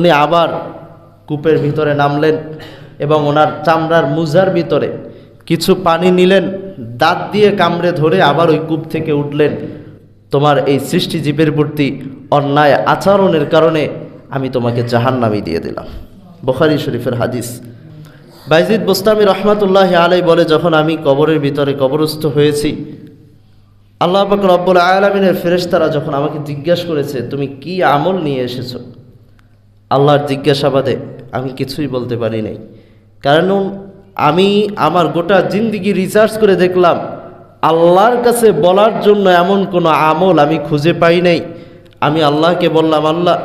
উনি আবার কূপের ভিতরে নামলেন এবং ওনার চামড়ার মুজার ভিতরে কিছু পানি নিলেন, দাঁত দিয়ে কামড়ে ধরে আবার ওই কূপ থেকে উঠলেন। তোমার এই সৃষ্টিজীবের প্রতি অন্যায় আচরণের কারণে আমি তোমাকে জাহান্নামি দিয়ে দিলাম। বখারি শরীফের হাদিস। বাইজিদ বোস্তামি রহমাতুল্লাহ আলাই বলে, যখন আমি কবরের ভিতরে কবরস্থ হয়েছি, আল্লাহ পাক রব্বুল আলমিনের ফেরেশতারা যখন আমাকে জিজ্ঞাসা করেছে, তুমি কি আমল নিয়ে এসেছ? আল্লাহর জিজ্ঞাসাবাদে আমি কিছুই বলতে পারি নাই। কারণ আমি আমার গোটা জিন্দিগি রিসার্চ করে দেখলাম, আল্লাহর কাছে বলার জন্য এমন কোনো আমল আমি খুঁজে পাই নাই। আমি আল্লাহকে বললাম, আল্লাহ,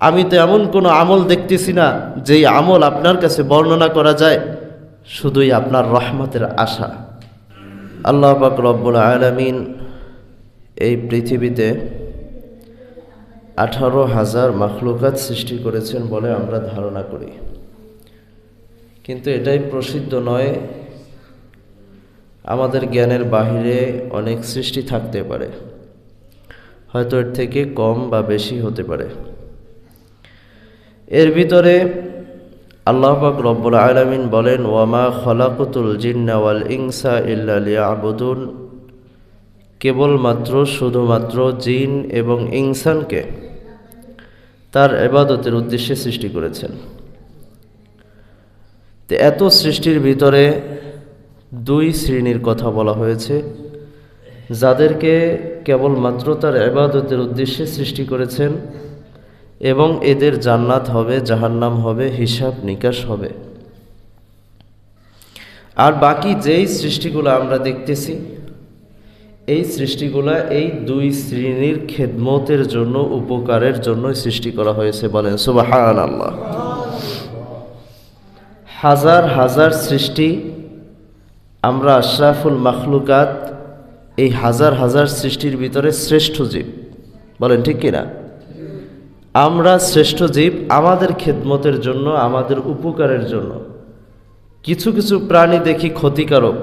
আমি তো এমন কোনো আমল দেখতেছি না যেই আমল আপনার কাছে বর্ণনা করা যায়। শুধুই আপনার রহমতের আশা। আল্লাহ পাক রব্বুল আলমিন এই পৃথিবীতে আঠারো হাজার মাখলুকাত সৃষ্টি করেছেন বলে আমরা ধারণা করি। কিন্তু এটাই প্রসিদ্ধ নয়, আমাদের জ্ঞানের বাহিরে অনেক সৃষ্টি থাকতে পারে। হয়তো এর থেকে কম বা বেশি হতে পারে। এর ভিতরে আল্লাহ পাক রব্বুল আলমিন বলেন, ওয়ামা খলাকুতুল জিন্না ওয়াল ইনসা ইল্লা লিয়াবুদুন। কেবলমাত্র, শুধুমাত্র জিন এবং ইনসানকে তার এবাদতের উদ্দেশ্যে সৃষ্টি করেছেন। তো এত সৃষ্টির ভিতরে দুই শ্রেণির কথা বলা হয়েছে, যাদেরকে কেবলমাত্র তার এবাদতের উদ্দেশ্যে সৃষ্টি করেছেন এবং এদের জান্নাত হবে, জাহান্নাম হবে, হিসাব নিকাশ হবে। আর বাকি যেই সৃষ্টিগুলো আমরা দেখতেছি এই সৃষ্টিগুলা এই দুই শ্রেণির খেদমতের জন্য, উপকারের জন্য সৃষ্টি করা হয়েছে বলেন সুবাহান আল্লাহ হাজার হাজার সৃষ্টি, আমরা আশরাফুল মাখলুকাত, এই হাজার হাজার সৃষ্টির ভিতরে শ্রেষ্ঠ জীব। বলেন, ঠিক কিনা? আমরা শ্রেষ্ঠ জীব আমাদের খেদমতের জন্য, আমাদের উপকারের জন্য। কিছু কিছু প্রাণী দেখি ক্ষতিকারক।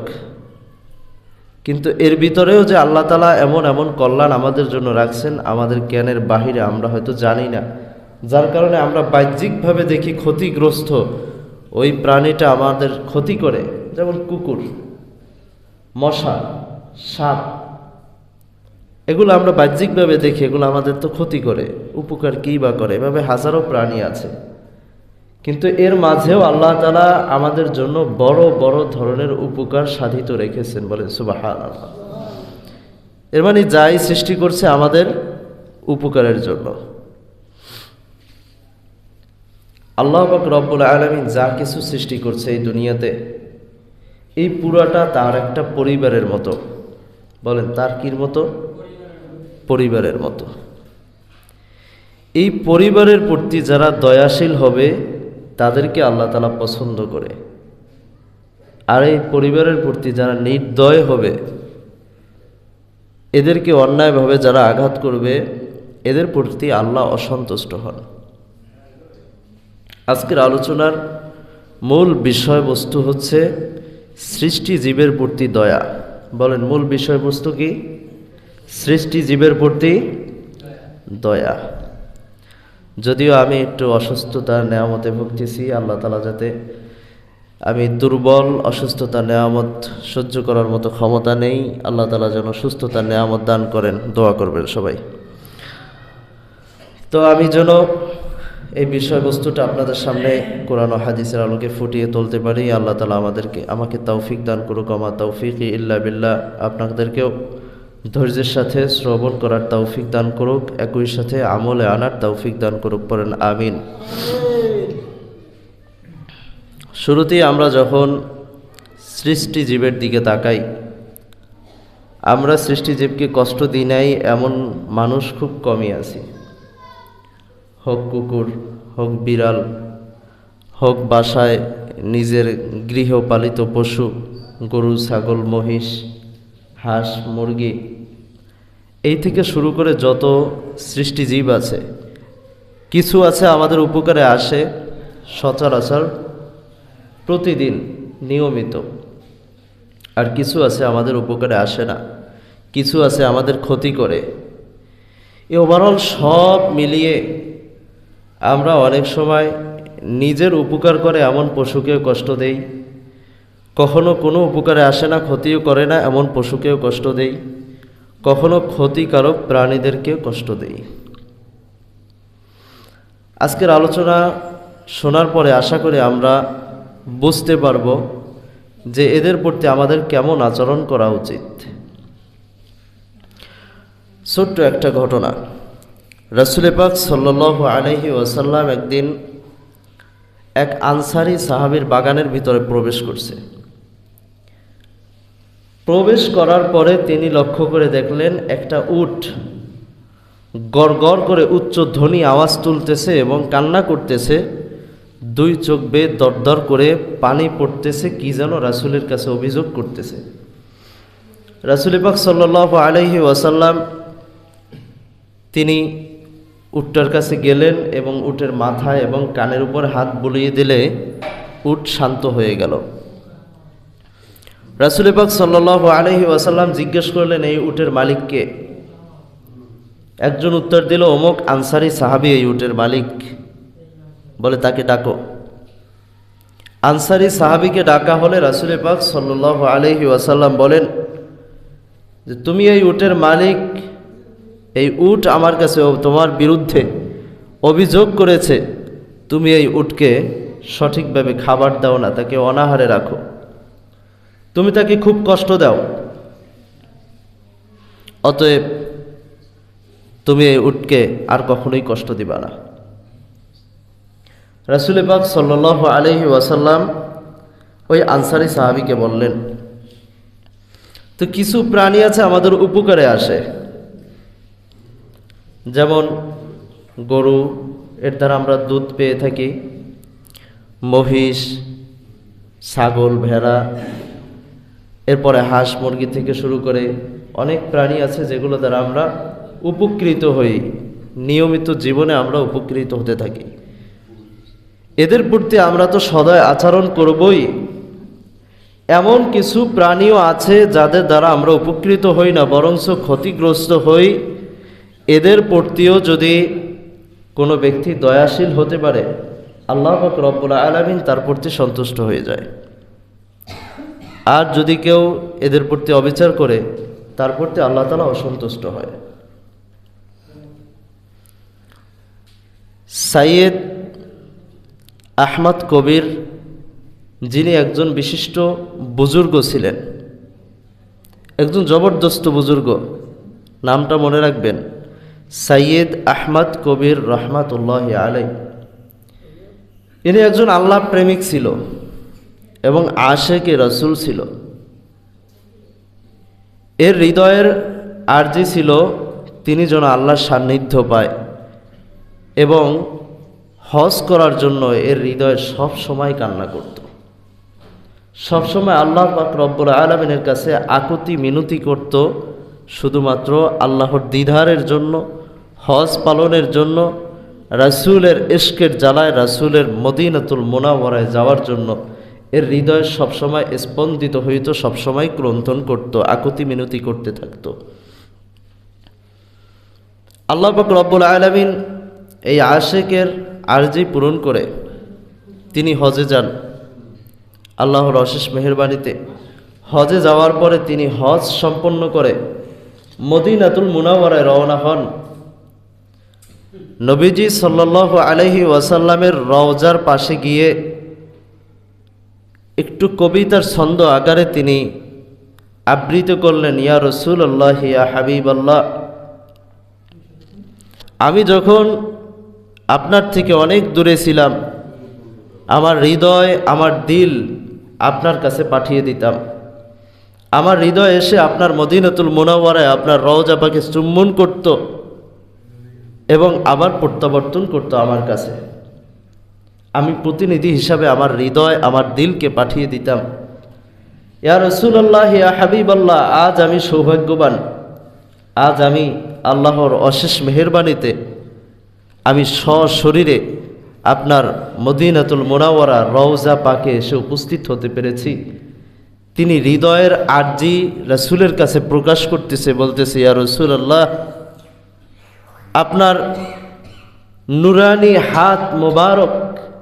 কিন্তু এর ভিতরেও যে আল্লাহ তালা এমন এমন কল্যাণ আমাদের জন্য রাখছেন, আমাদের জ্ঞানের বাহিরে আমরা হয়তো জানি না। যার কারণে আমরা বাহ্যিকভাবে দেখি ক্ষতিগ্রস্ত ওই প্রাণীটা আমাদের ক্ষতি করে, যেমন কুকুর, মশা, সাপ। এগুলো আমরা বাহ্যিকভাবে দেখি, এগুলো আমাদের তো ক্ষতি করে, উপকার কী বা করে? এভাবে হাজারো প্রাণী আছে। কিন্তু এর মাঝেও আল্লাহ তালা আমাদের জন্য বড় বড় ধরনের উপকার সাধিত রেখেছেন বলেন সুবাহান এর মানে যাই সৃষ্টি করছে আমাদের উপকারের জন্য। আল্লাহ পাক রব্বুল আলমিন যা কিছু সৃষ্টি করছে এই দুনিয়াতে, এই পুরাটা তার একটা পরিবারের মতো। বলেন, তার কির মতো? পরিবারের মতো। এই পরিবারের প্রতি যারা দয়াশীল হবে তাদেরকে আল্লাহ তালা পছন্দ করে। আর এই পরিবারের প্রতি যারা নির্দয় হবে, এদেরকে অন্যায়ভাবে যারা আঘাত করবে, এদের প্রতি আল্লাহ অসন্তুষ্ট হন। আজকের আলোচনার মূল বিষয়বস্তু হচ্ছে সৃষ্টি জীবের প্রতি দয়া। বলেন, মূল বিষয়বস্তু কি? সৃষ্টি জীবের প্রতি দয়া। যদিও আমি একটু অসুস্থতার নেয়ামতে ভুগতেছি, আল্লাহ তালা যাতে আমি দুর্বল অসুস্থতা নেয়ামত সহ্য করার মতো ক্ষমতা নেই, আল্লাহ তালা যেন সুস্থতা নেয়ামত দান করেন, দোয়া করবেন সবাই। তো আমি যেন এই বিষয়বস্তুটা আপনাদের সামনে কোরআন হাদিসের আলোকে ফুটিয়ে তুলতে পারি, আল্লাহ তালা আমাদেরকে, আমাকে তৌফিক দান করুক আমার তৌফিক ইল্লা বিল্লাহ, আপনাদেরকেও ধৈর্যের সাথে শ্রবণ করার তৌফিক দান করুক, একই সাথে আমলে আনার তৌফিক দান করুক, পড়েন আমিন। শুরুতেই আমরা যখন সৃষ্টি জীবের দিকে তাকাই, আমরা সৃষ্টিজীবকে কষ্ট দিই নাই, এমন মানুষ খুব কমই আছি। হোক কুকুর, হোক বিড়াল, হোক বাসায় নিজের গৃহপালিত পশু, গরু, ছাগল, মহিষ হাঁস, মুরগি। এই থেকে শুরু করে যত সৃষ্টিজীব আছে, কিছু আছে আমাদের উপকারে আসে সচরাচর প্রতিদিন নিয়মিত। আর কিছু আছে আমাদের উপকারে আসে না, কিছু আছে আমাদের ক্ষতি করে। এ ওভারঅল সব মিলিয়ে আমরা অনেক সময় নিজের উপকার করে এমন পশুকেও কষ্ট দেই কখনো কোনো উপকারে আসে না, ক্ষতিও করে না, এমন পশুকেও কষ্ট দেই। কখনো ক্ষতিকারক প্রাণীদেরকেও কষ্ট দেই। আজকের আলোচনা শোনার পরে আশা করি আমরা বুঝতে পারব যে এদের প্রতি আমাদের কেমন আচরণ করা উচিত। ছোট্ট একটা ঘটনা। রসুল পাক সাল্লাহ আলহি ওসাল্লাম একদিন এক আনসারি সাহাবির বাগানের ভিতরে প্রবেশ করছে। প্রবেশ করার পরে তিনি লক্ষ্য করে দেখলেন একটা উট। গড় করে উচ্চ ধ্বনি আওয়াজ তুলতেছে এবং কান্না করতেছে। দুই চোখ বেয়ে দরদর করে পানি পড়তেছে, কি যেন রাসুলের কাছে অভিযোগ করতেছে। রাসুল পাক সাল্লাহ আলহি ওয়াসাল্লাম তিনি উটটার কাছে গেলেন এবং উটের মাথায় এবং কানের উপর হাত বুলিয়ে দিলে উট শান্ত হয়ে গেল। রাসুল পাক সাল্লাহ আলহি ওয়াসাল্লাম জিজ্ঞেস করলেন, এই উটের মালিককে একজন উত্তর দিল, অমুক আনসারি সাহাবি এই উটের মালিক। বলে, তাকে ডাকো। আনসারি সাহাবিকে ডাকা হলে রাসুল পাক সাল্লাহ আলহি ওয়াসাল্লাম বলেন যে, তুমি এই উটের মালিক, এই উট আমার কাছে তোমার বিরুদ্ধে অভিযোগ করেছে। তুমি এই উটকে সঠিকভাবে খাবার দাও না, তাকে অনাহারে রাখো। তুমি তাকে খুব কষ্ট দাও। অতএব তুমি এই আর কখনোই কষ্ট দিবা না। রাসুল পাক সাল্লাহ আলহি ওয়াসাল্লাম ওই আনসারি সাহাবিকে বললেন, তো কিছু প্রাণী আছে আমাদের উপকারে আসে। যেমন গরু, এর দ্বারা আমরা দুধ পেয়ে থাকি। মহিষ, ছাগল, ভেড়া এরপরে হাঁস মুরগি থেকে শুরু করে অনেক প্রাণী আছে যেগুলো দ্বারা আমরা উপকৃত হই। নিয়মিত জীবনে আমরা উপকৃত হতে থাকি। এদের প্রতি আমরা তো সদয় আচরণ করবই। এমন কিছু প্রাণীও আছে যাদের দ্বারা আমরা উপকৃত হই না, বরঞ্চ ক্ষতিগ্রস্ত হই। এদের প্রতিও যদি কোনো ব্যক্তি দয়াশীল হতে পারে, আল্লাহ রব্বুল আলমিন তার প্রতি সন্তুষ্ট হয়ে যায়। আর যদি কেউ এদের প্রতি অবিচার করে, তার প্রতি আল্লাহ তালা অসন্তুষ্ট হয়। সাইয়েদ আহমদ কবির, যিনি একজন বিশিষ্ট বুজুর্গ ছিলেন, একজন জবরদস্ত বুজুর্গ, নামটা মনে রাখবেন, সাইয়েদ আহমদ কবির রহমাতুল্লাহ আলাই ইনি একজন আল্লাহ প্রেমিক ছিল। এবং আশেকে রসুল ছিল। এর হৃদয়ের আর্জি ছিল তিনি যেন আল্লাহর সান্নিধ্য পায় এবং হজ করার জন্য এর হৃদয় সব সময় কান্না করত। সবসময় আল্লাহ পাক রব্বুল আলমিনের কাছে আকুতি মিনতি করত, শুধুমাত্র আল্লাহর দিধারের জন্য, হজ পালনের জন্য, রাসুলের ইস্কের জ্বালায় রাসুলের মদিনাতুল মোনাওয়ারায় যাওয়ার জন্য। এর হৃদয় সবসময় স্পন্দিত হইত, সবসময় ক্রন্থন করত, আকুতি মিনতি করতে থাকত। আল্লাহ রব্বুল আলমিন এই আশেকের আর্জি পূরণ করে তিনি হজে যান। আল্লাহর অশেষ মেহরবানিতে হজে যাওয়ার পরে তিনি হজ সম্পন্ন করে মদিনাতুল মুনাওয়ারায় রওনা হন। নবীজি সাল্লাহ আলহি ওয়াসাল্লামের রওজার পাশে গিয়ে একটু কবিতার ছন্দ আকারে তিনি আবৃত করলেন, ইয়া রসুল আল্লাহ ইয়া হাবিব আল্লাহ আমি যখন আপনার থেকে অনেক দূরে ছিলাম, আমার হৃদয়, আমার দিল আপনার কাছে পাঠিয়ে দিতাম। আমার হৃদয় এসে আপনার মদিনাতুল মোনাওয়ারায় আপনার রওজা পাকে চুম্বন করত এবং আবার প্রত্যাবর্তন করত আমার কাছে। আমি প্রতিনিধি হিসাবে আমার হৃদয়, আমার দিলকে পাঠিয়ে দিতাম। ইয়া রসুল্লাহ ইয়া হাবিব আল্লাহ আজ আমি সৌভাগ্যবান। আজ আমি আল্লাহর অশেষ মেহরবানিতে আমি সশরীরে আপনার মদিনাতুল মোনাওয়ারা রওজা পাকে এসে উপস্থিত হতে পেরেছি। তিনি হৃদয়ের আর্জি রসুলের কাছে প্রকাশ করতেছে, বলতেছে, ইয়া রসুল আল্লাহ আপনার নুরানি হাত মোবারক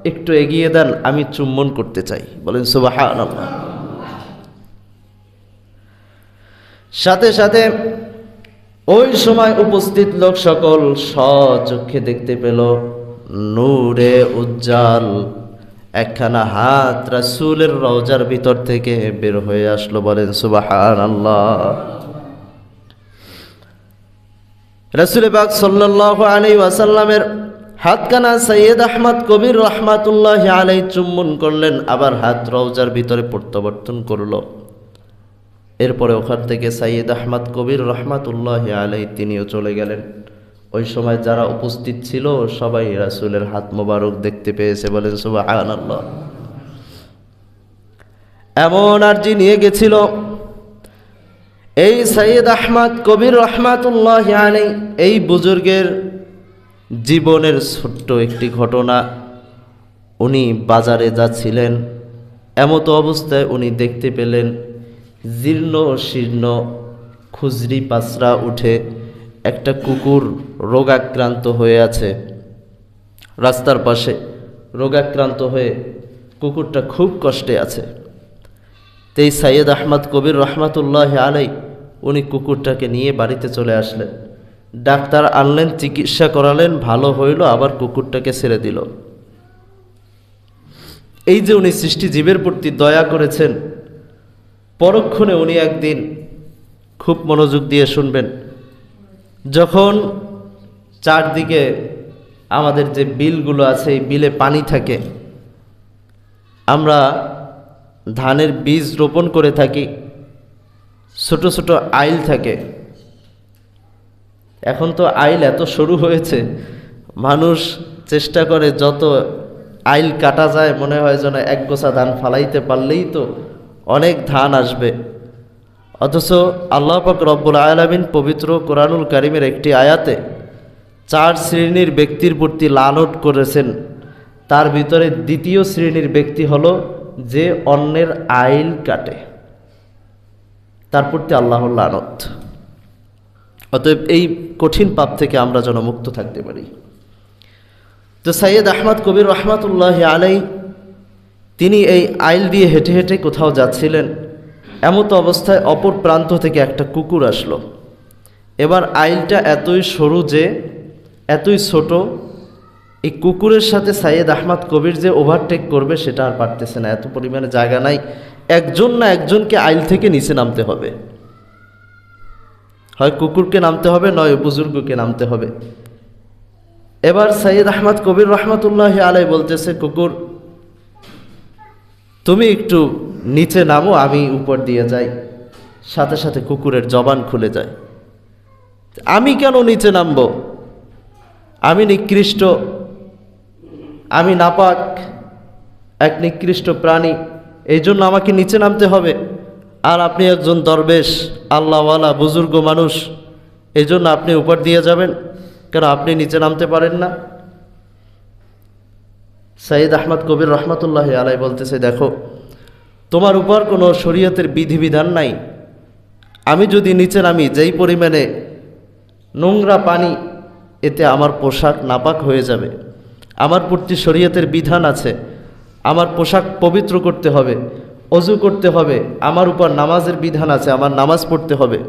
একটু এগিয়ে দেন, আমি চুম্বন করতে চাই। বলেন সুবাহ সাথে সাথে ওই সময় উপস্থিত লোক সকল সচক্ষে দেখতে পেল, নূরে উজ্জাল একখানা হাত রাসূলের রওজার ভিতর থেকে বের হয়ে আসলো, বলেন সুবাহান আল্লাহ রাসুল বাগ সাল্লাহ আলাই ওয়াসাল্লামের হাতখানা সৈয়দ আহমদ কবির রহমাতুল্লাহ আলাই চুম্বন করলেন, আবার হাত রওজার ভিতরে প্রত্যাবর্তন করল। এরপরে ওখান থেকে সাইয়েদ আহমদ কবির রহমাতুল্লাহ আলাই তিনিও চলে গেলেন। ওই সময় যারা উপস্থিত ছিল, সবাই রাসুলের হাত মোবারক দেখতে পেয়েছে, বলেন সুবাহ এমন আরজি নিয়ে গেছিল, এই সাইয়েদ আহমদ কবির রহমাতুল্লাহ আলাই এই বুজুর্গের জীবনের ছোট্ট একটি ঘটনা উনি বাজারে যাচ্ছিলেন। এমতো অবস্থায় উনি দেখতে পেলেন জীর্ণ শীর্ণ খুজরি পাসরা উঠে একটা কুকুর রোগাক্রান্ত হয়ে আছে। রাস্তার পাশে রোগাক্রান্ত হয়ে কুকুরটা খুব কষ্টে আছে। তেই সাইয়েদ আহমদ কবির রহমাতুল্লাহ আলাই উনি কুকুরটাকে নিয়ে বাড়িতে চলে আসলেন। ডাক্তার আনলেন, চিকিৎসা করালেন, ভালো হইল, আবার কুকুরটাকে ছেড়ে দিল। এই যে উনি সৃষ্টিজীবের প্রতি দয়া করেছেন, পরক্ষণে উনি একদিন খুব মনোযোগ দিয়ে শুনবেন, যখন চারদিকে আমাদের যে বিলগুলো আছে, এই বিলে পানি থাকে, আমরা ধানের বীজ রোপণ করে থাকি, ছোট ছোট আইল থাকে এখন তো আইল এত সরু হয়েছে, মানুষ চেষ্টা করে যত আইল কাটা যায়, মনে হয় যেন এক গোছা ধান ফালাইতে পারলেই তো অনেক ধান আসবে। অথচ আল্লাহ পাক রব্বুল আয়ালামিন পবিত্র কোরআনুল কারিমের একটি আয়াতে চার শ্রেণির ব্যক্তির প্রতি লানত করেছেন। তার ভিতরে দ্বিতীয় শ্রেণির ব্যক্তি হলো যে অন্যের আইল কাটে। তার প্রতি আল্লাহর লানত। অতএব এই কঠিন পাপ থেকে আমরা যেন মুক্ত থাকতে পারি। তো সৈয়দ আহমদ কবির রহমতুল্লাহ আলাই তিনি এই আইল দিয়ে হেঁটে হেঁটে কোথাও যাচ্ছিলেন, এমত অবস্থায় অপর প্রান্ত থেকে একটা কুকুর আসলো। এবার আইলটা এতই সরু যে, এতই ছোট, এই কুকুরের সাথে সাইয়েদ আহমদ কবির যে ওভারটেক করবে সেটা আর পারতেছে না, এত পরিমাণে জায়গা নাই। একজন না একজনকে আইল থেকে নিচে নামতে হবে। হয় কুকুরকে নামতে হবে, নয় বুজুর্গকে নামতে হবে। এবার সৈয়দ আহমদ কবির রহমতুল্লাহ আলাই বলতেছে, কুকুর, তুমি একটু নিচে নামো, আমি উপর দিয়ে যাই। সাথে সাথে কুকুরের জবান খুলে যায়। আমি কেন নিচে নামব? আমি নিকৃষ্ট, আমি নাপাক, এক নিকৃষ্ট প্রাণী, এই জন্য আমাকে নিচে নামতে হবে। আর আপনি একজন দরবেশ, আল্লাহওয়ালা, বুজুর্গ মানুষ এই জন্য আপনি উপর দিয়ে যাবেন, কেন আপনি নিচে নামতে পারেন না? সাইদ আহমদ কবির রহমতুল্লাহ আলাই বলতেছে, দেখো, তোমার উপর কোনো শরীয়তের বিধিবিধান নাই। আমি যদি নিচে নামি, যেই পরিমাণে নোংরা পানি, এতে আমার পোশাক নাপাক হয়ে যাবে। আমার প্রতি শরীয়তের বিধান আছে। আমার পোশাক পবিত্র করতে হবে। অজু করতে হবে, আমার উপর নামাজের বিধান আছে, আমার নামাজ পড়তে হবে।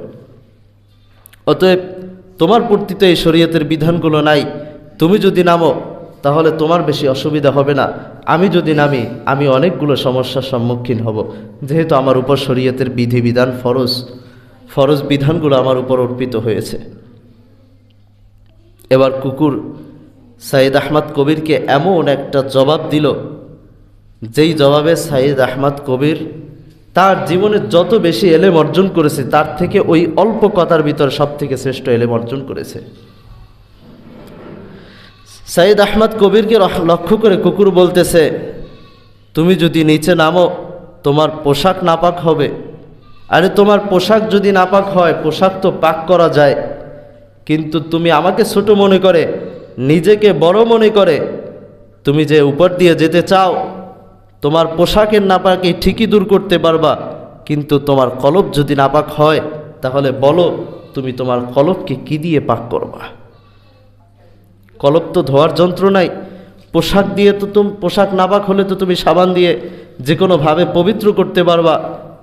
অতএব তোমার প্রতি তো এই শরীয়তের বিধানগুলো নাই, তুমি যদি নামো, তাহলে তোমার বেশি অসুবিধা হবে না। আমি যদি নামি, আমি অনেকগুলো সমস্যার সম্মুখীন হব। যেহেতু আমার উপর শরীয়তের বিধিবিধান ফরজ ফরজ বিধানগুলো আমার উপর অর্পিত হয়েছে। এবার কুকুর সাইদ আহমদ কবিরকে এমন একটা জবাব দিল যেই জবাবে সাইদ আহমদ কবির, তার জীবনে যত বেশি এলেম অর্জন করেছে, তার থেকে ওই অল্প কথার ভিতর সব থেকে শ্রেষ্ঠ এলেম অর্জন করেছে। সাইদ আহমদ কবিরকে লক্ষ্য করে কুকুর বলতেছে, তুমি যদি নিচে নামো, তোমার পোশাক নাপাক হবে। আরে, তোমার পোশাক যদি নাপাক হয়, পোশাক তো পাক করা যায়। কিন্তু তুমি আমাকে ছোট মনে করে, নিজেকে বড় মনে করে। তুমি যে উপর দিয়ে যেতে চাও তোমার পোশাকের নাপাকে ঠিকই দূর করতে পারবা, কিন্তু তোমার কলব যদি নাপাক হয়, তাহলে বলো তুমি তোমার কলবকে কি দিয়ে পাক করবা? কলব তো ধোয়ার যন্ত্র নাই, পোশাক দিয়ে তো তুমি, পোশাক নাপাক হলে তো তুমি সাবান দিয়ে যে কোনোভাবে পবিত্র করতে পারবা,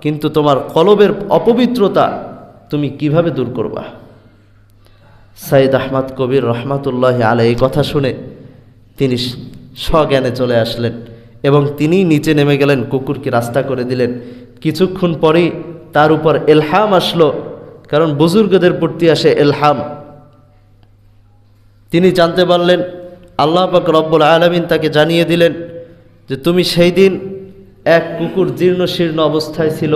কিন্তু তোমার কলবের অপবিত্রতা তুমি কীভাবে দূর করবা? সাইদ আহমদ কবির রহমাতুল্লাহ আলাই এই কথা শুনে তিনি স্বজ্ঞানে চলে আসলেন। এবং তিনি নিচে নেমে গেলেন, কুকুরকে রাস্তা করে দিলেন। কিছুক্ষণ পরেই তার উপর এলহাম আসলো, কারণ বুজুর্গদের প্রতি আসে এলহাম। তিনি জানতে পারলেন, আল্লাহ পাক রব্বুল আলমিন তাকে জানিয়ে দিলেন যে তুমি সেই দিন এক কুকুর জীর্ণ শীর্ণ অবস্থায় ছিল।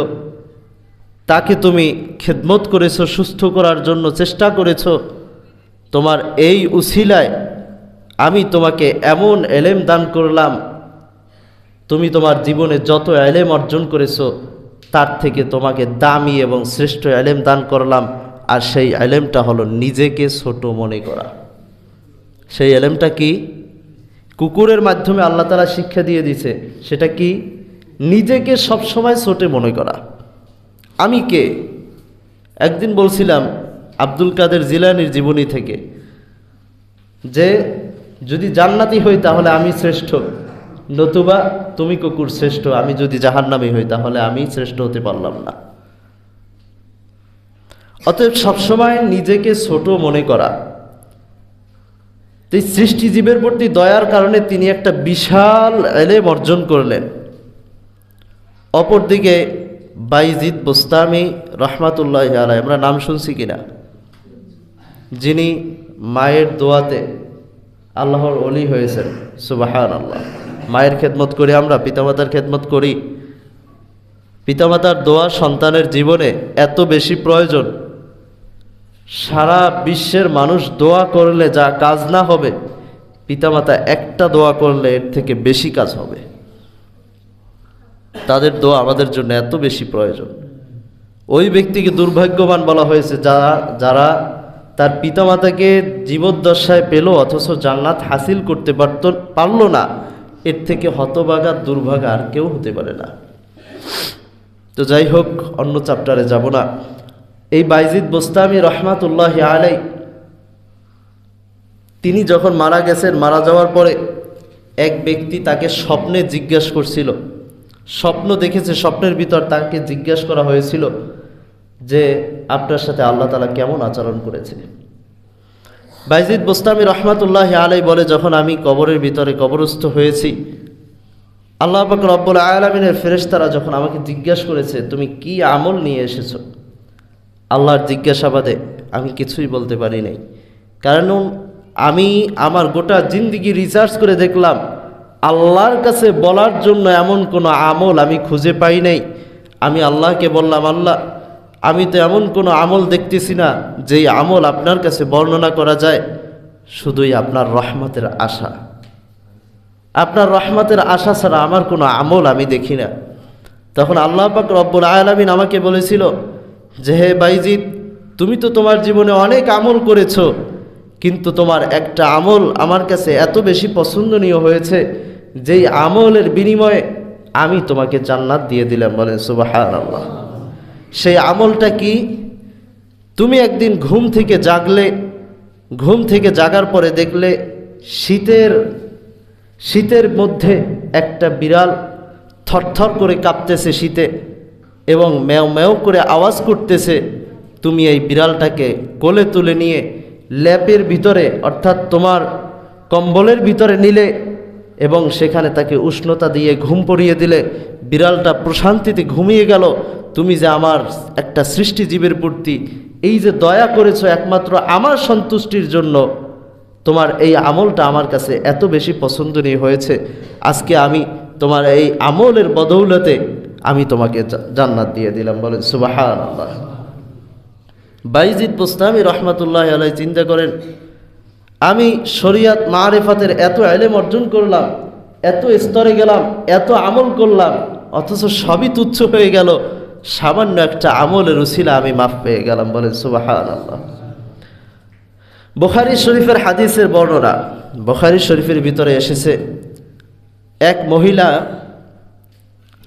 তাকে তুমি খেদমত করেছ, সুস্থ করার জন্য চেষ্টা করেছ। তোমার এই উসিলায় আমি তোমাকে এমন এলেম দান করলাম তুমি তোমার জীবনে যত এলেম অর্জন করেছ, তার থেকে তোমাকে দামি এবং শ্রেষ্ঠ এলেম দান করলাম, আর সেই এলেমটা হলো নিজেকে ছোট মনে করা। সেই এলেমটা কি? কুকুরের মাধ্যমে আল্লাহ তালা শিক্ষা দিয়ে দিছে সেটা কি? নিজেকে সবসময় ছোটে মনে করা। আমি কে? একদিন বলছিলাম আব্দুল কাদের জিলানির জীবনী থেকে যে, যদি জান্নাতি হই তাহলে আমি শ্রেষ্ঠ। নতুবা তুমি কুকুর শ্রেষ্ঠ, আমি যদি জাহান্নামি হই, তাহলে আমি শ্রেষ্ঠ হতে পারলাম না। অতএব সবসময় নিজেকে ছোট মনে করা। এই সৃষ্টিজীবের প্রতি দয়ার কারণে তিনি একটা বিশাল এলেম অর্জন করলেন। অপরদিকে, বাইজিদ বোস্তামি রহমাতুল্লাহ আলাই আমরা নাম শুনছি কিনা? যিনি মায়ের দোয়াতে আল্লাহর অলি হয়েছেন সুবাহান আল্লাহ মায়ের খেদমত করি আমরা, পিতামাতার খেদমত করি। পিতামাতার দোয়া সন্তানের জীবনে এত বেশি প্রয়োজন। সারা বিশ্বের মানুষ দোয়া করলে যা কাজ না হবে, পিতামাতা একটা দোয়া করলে এর থেকে বেশি কাজ হবে। তাদের দোয়া আমাদের জন্য এত বেশি প্রয়োজন। ওই ব্যক্তিকে দুর্ভাগ্যবান বলা হয়েছে যারা যারা তার পিতামাতাকে জীবদ্দশায় পেল, অথচ জান্নাত হাসিল করতে পারত, পারল না। এর থেকে হতবাগা দুর্ভাগা আর কেউ হতে পারে না। তো যাই হোক, অন্য চ্যাপ্টারে যাব না। এই বাইজিদ বোস্তামি রহমাতুল্লাহ আলাই তিনি যখন মারা গেছেন, মারা যাওয়ার পরে এক ব্যক্তি তাকে স্বপ্নে জিজ্ঞাসা করছিল। স্বপ্ন দেখেছে, স্বপ্নের ভিতর তাকে জিজ্ঞাসা করা হয়েছিল যে, আপনার সাথে আল্লাহ তালা কেমন আচরণ করেছে? বাইজিদ বোস্তামি রহমাতুল্লাহ আলাই বলে, যখন আমি কবরের ভিতরে কবরস্থ হয়েছি, আল্লাহ পাক রব্বুল আলমিনের ফেরেশতারা যখন আমাকে জিজ্ঞাসা করেছে, তুমি কি আমল নিয়ে এসেছ? আল্লাহর জিজ্ঞাসাবাদে আমি কিছুই বলতে পারি নাই। কারণ আমি আমার গোটা জিন্দিগি রিসার্চ করে দেখলাম, আল্লাহর কাছে বলার জন্য এমন কোনো আমল আমি খুঁজে পাই নাই। আমি আল্লাহকে বললাম, আল্লাহ আমি তো এমন কোনো আমল দেখতেছি না যেই আমল আপনার কাছে বর্ণনা করা যায়। শুধুই আপনার রহমতের আশা। আপনার রহমতের আশা ছাড়া আমার কোনো আমল আমি দেখি না। তখন আল্লাহ পাক রব্বুল আয়ালামিন আমাকে বলেছিল যে, হে বাইজিৎ তুমি তো তোমার জীবনে অনেক আমল করেছ, কিন্তু তোমার একটা আমল আমার কাছে এত বেশি পছন্দনীয় হয়েছে যেই আমলের বিনিময়ে আমি তোমাকে জান্নাত দিয়ে দিলাম বলেন সুবাহ আল্লাহ সেই আমলটা কি? তুমি একদিন ঘুম থেকে জাগলে, ঘুম থেকে জাগার পরে দেখলে শীতের শীতের মধ্যে একটা বিড়াল থরথর করে কাঁপতেছে শীতে এবং ম্যাও ম্যাও করে আওয়াজ করতেছে। তুমি এই বিড়ালটাকে কোলে তুলে নিয়ে ল্যাপের ভিতরে, অর্থাৎ তোমার কম্বলের ভিতরে নিলে এবং সেখানে তাকে উষ্ণতা দিয়ে ঘুম পড়িয়ে দিলে। বিড়ালটা প্রশান্তিতে ঘুমিয়ে গেল। তুমি যে আমার একটা সৃষ্টিজীবের প্রতি এই যে দয়া করেছ একমাত্র আমার সন্তুষ্টির জন্য, তোমার এই আমলটা আমার কাছে এত বেশি পছন্দনীয় হয়েছে। আজকে আমি তোমার এই আমলের বদৌলতে আমি তোমাকে জান্নাত দিয়ে দিলাম। বলেন সুবাহান আল্লাহ বাইজিদ বুস্তামি রহমাতুল্লাহ আলাই চিন্তা করেন, আমি শরিয়াত মারেফাতের এত এলেম অর্জন করলাম, এত স্তরে গেলাম, এত আমল করলাম অথচ সবই তুচ্ছ হয়ে গেল। সামান্য একটা আমলের উসিলা আমি মাফ পেয়ে গেলাম বলেন সুবাহান আল্লাহ বোখারি শরীফের হাদিসের বর্ণনা, বোখারি শরীফের ভিতরে এসেছে, এক মহিলা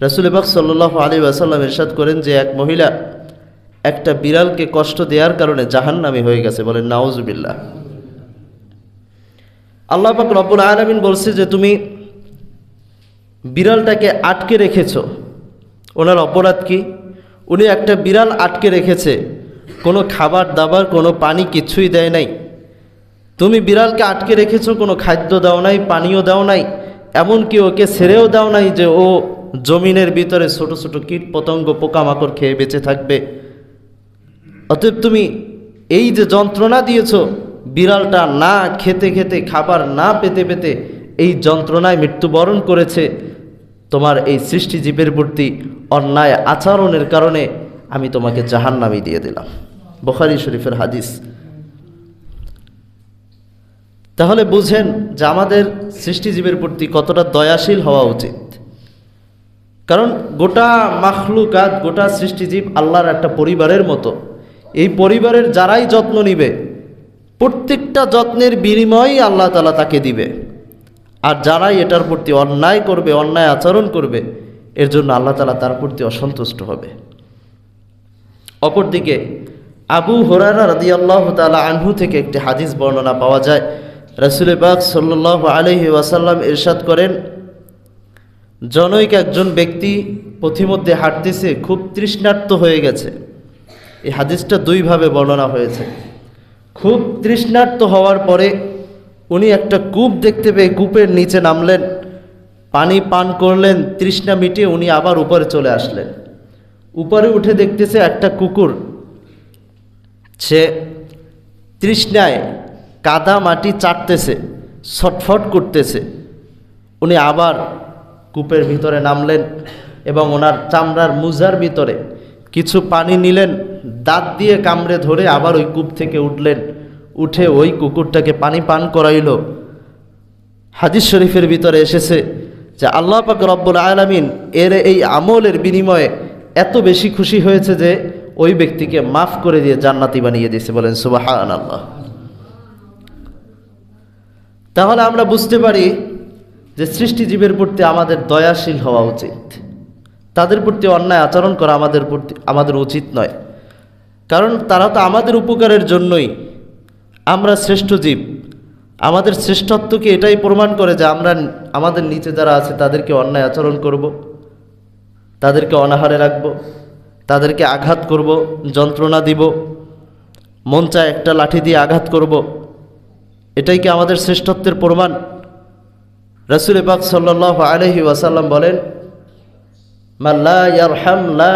রসুলবাক সাল্লাহ আলী আসাল্লাম ইরশাদ করেন যে এক মহিলা একটা বিড়ালকে কষ্ট দেওয়ার কারণে জাহান্নামি হয়ে গেছে বলেন, নাউজুবিল্লাহ। আল্লাহ পাক রব্বুল আলমিন বলছে যে তুমি বিড়ালটাকে আটকে রেখেছ। ওনার অপরাধ কি? উনি একটা বিড়াল আটকে রেখেছে। কোনো খাবার, দাবার, কোনো পানি কিছুই দেয় নাই। তুমি বিড়ালকে আটকে রেখেছো, কোনো খাদ্য দাও নাই পানীয় দাও নাই, এমনকি ওকে ছেড়েও দাও নাই যে ও জমিনের ভিতরে ছোট ছোট কীট পতঙ্গ, পোকামাকড় খেয়ে বেঁচে থাকবে। অতএব তুমি এই যে যন্ত্রণা দিয়েছ, বিড়ালটা না খেতে খেতে, খাবার না পেতে পেতে এই যন্ত্রণায় মৃত্যুবরণ করেছে। তোমার এই সৃষ্টিজীবের প্রতি অন্যায় আচরণের কারণে আমি তোমাকে জাহান্নামি দিয়ে দিলাম। বখারি শরীফের হাদিস। তাহলে বুঝেন যে আমাদের সৃষ্টিজীবের প্রতি কতটা দয়াশীল হওয়া উচিত। কারণ গোটা মাখলুকাত, গোটা সৃষ্টিজীব আল্লাহর একটা পরিবারের মতো। এই পরিবারের যারাই যত্ন নিবে, প্রত্যেকটা যত্নের বিনিময়ই আল্লাহ তালা তাকে দিবে। আর যারাই এটার প্রতি অন্যায় করবে, অন্যায় আচরণ করবে, এর জন্য আল্লাহ তালা তার প্রতি অসন্তুষ্ট হবে। অপরদিকে, আবু হোরারা রাদি আল্লাহ তালা আনহু থেকে একটি হাদিস বর্ণনা পাওয়া যায়। রসুল বাগ সাল্লাহ আলহি ওয়াসাল্লাম ইরশাদ করেন, জনৈক একজন ব্যক্তি পথিমধ্যে হাঁটতেছে, খুব তৃষ্ণার্ত হয়ে গেছে। এই হাদিসটা দুইভাবে বর্ণনা হয়েছে। খুব তৃষ্ণার্ত হওয়ার পরে উনি একটা কূপ দেখতে পেয়ে কূপের নিচে নামলেন। পানি পান করলেন, তৃষ্ণা মিটিয়ে উনি আবার উপরে চলে আসলেন। উপরে উঠে দেখতেছে একটা কুকুর। সে তৃষ্ণায় কাদা মাটি চাটতেছে, ছটফট করতেছে। উনি আবার কূপের ভিতরে নামলেন এবং ওনার চামড়ার মুজার ভিতরে কিছু পানি নিলেন, দাঁত দিয়ে কামড়ে ধরে আবার ওই কূপ থেকে উঠলেন। উঠে ওই কুকুরটাকে পানি পান করাইল। হাদিস শরীফের ভিতরে এসেছে যে আল্লাহ পাক রব্বুল আলমিন এর এই আমলের বিনিময়ে এত বেশি খুশি হয়েছে যে ওই ব্যক্তিকে মাফ করে দিয়ে জান্নাতি বানিয়ে দিয়েছে বলেন সুবাহান আল্লাহ তাহলে আমরা বুঝতে পারি যে সৃষ্টিজীবের প্রতি আমাদের দয়াশীল হওয়া উচিত। তাদের প্রতি অন্যায় আচরণ করা আমাদের প্রতি আমাদের উচিত নয়। কারণ তারা তো আমাদের উপকারের জন্যই আমরা শ্রেষ্ঠ জীব আমাদের শ্রেষ্ঠত্বকে এটাই প্রমাণ করে যে আমরা আমাদের নিচে যারা আছে তাদেরকে অন্যায় আচরণ করব। তাদেরকে অনাহারে রাখব, তাদেরকে আঘাত করব, যন্ত্রণা দিব, মন চায় একটা লাঠি দিয়ে আঘাত করব। এটাই কি আমাদের শ্রেষ্ঠত্বের প্রমাণ রসুল পাক সাল্লাহ আলহি ওয়াসাল্লাম বলেন লা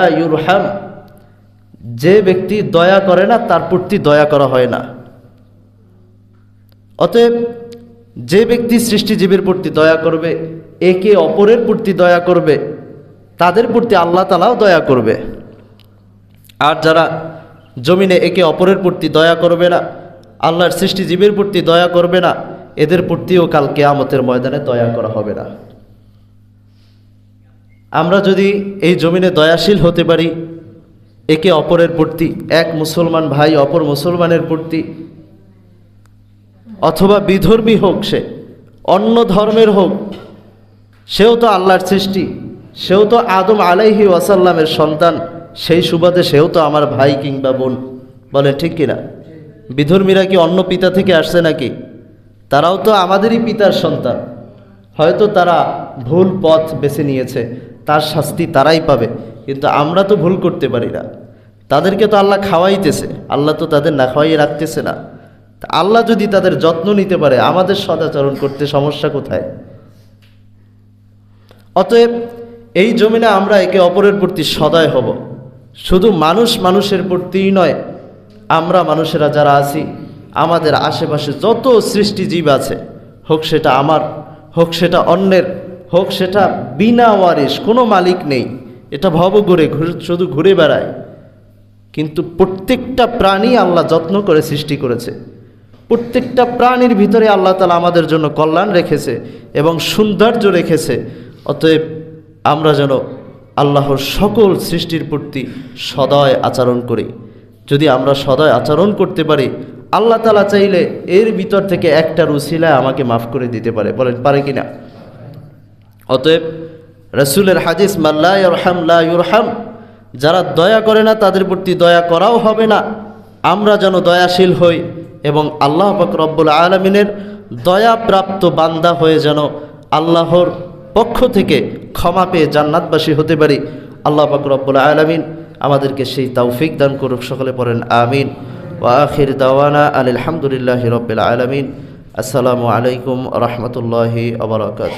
যে ব্যক্তি দয়া করে না, তার প্রতি দয়া করা হয় না অতএব যে ব্যক্তি সৃষ্টিজীবীর প্রতি দয়া করবে, একে অপরের প্রতি দয়া করবে, তাদের প্রতি আল্লাহ তালাও দয়া করবে। আর যারা জমিনে একে অপরের প্রতি দয়া করবে না, আল্লাহর সৃষ্টিজীবীর প্রতি দয়া করবে না, এদের প্রতিও কাল কেয়ামতের ময়দানে দয়া করা হবে না। আমরা যদি এই জমিনে দয়াশীল হতে পারি, একে অপরের প্রতি, এক মুসলমান ভাই অপর মুসলমানের প্রতি অথবা বিধর্মী হোক সে, অন্য ধর্মের হোক, সেও তো আল্লাহর সৃষ্টি, সেও তো আদম আলাইহি ওয়াসাল্লামের সন্তান, সেই সুবাদে সেও তো আমার ভাই কিংবা বোন। বলে ঠিক কিনা? বিধর্মীরা কি অন্য পিতা থেকে আসছে নাকি? তারাও তো আমাদেরই পিতার সন্তান। হয়তো তারা ভুল পথ বেছে নিয়েছে, তার শাস্তি তারাই পাবে, কিন্তু আমরা তো ভুল করতে পারি না। তাদেরকে তো আল্লাহ খাওয়াইতেছে, আল্লাহ তো তাদের না খাওয়াইয়ে রাখতেছে না। আল্লাহ যদি তাদের যত্ন নিতে পারে, আমাদের সদাচরণ করতে সমস্যা কোথায়? অতএব এই জমিনে আমরা একে অপরের প্রতি সদয় হব। শুধু মানুষ মানুষের প্রতিই নয়, আমরা মানুষেরা যারা আছি, আমাদের আশেপাশে যত সৃষ্টিজীব আছে, হোক সেটা আমার, হোক সেটা অন্যের, হোক সেটা বিনা ওয়ারিস কোনো মালিক নেই। এটা ভব ঘুরে, শুধু ঘুরে বেড়ায়। কিন্তু প্রত্যেকটা প্রাণী আল্লাহ যত্ন করে সৃষ্টি করেছে। প্রত্যেকটা প্রাণীর ভিতরে আল্লাহ তালা আমাদের জন্য কল্যাণ রেখেছে এবং সৌন্দর্য রেখেছে। অতএব আমরা যেন আল্লাহর সকল সৃষ্টির প্রতি সদয় আচরণ করি। যদি আমরা সদয় আচরণ করতে পারি, আল্লাহ তালা চাইলে এর ভিতর থেকে একটা রুসিলায় আমাকে মাফ করে দিতে পারে। বলেন, পারে কি না? অতএব রসুলের হাদিস মাল্লা ইরহাম, লা ইউরহাম যারা দয়া করে না, তাদের প্রতি দয়া করাও হবে না। আমরা যেন দয়াশীল হই এবং আল্লাহ পাক রব্বুল আলমিনের দয়াপ্রাপ্ত বান্দা হয়ে যেন আল্লাহর পক্ষ থেকে ক্ষমা পেয়ে জান্নাতবাসী হতে পারি। আল্লাহ পাক রব্বুল আলমিন আমাদেরকে সেই তৌফিক দান করুক, সকলে পড়েন আমিন। ও আখির দাওয়ানা আলহামদুলিল্লাহ রবিল আলমিন। আসসালামু আলাইকুম রহমতুল্লাহি আবরকাত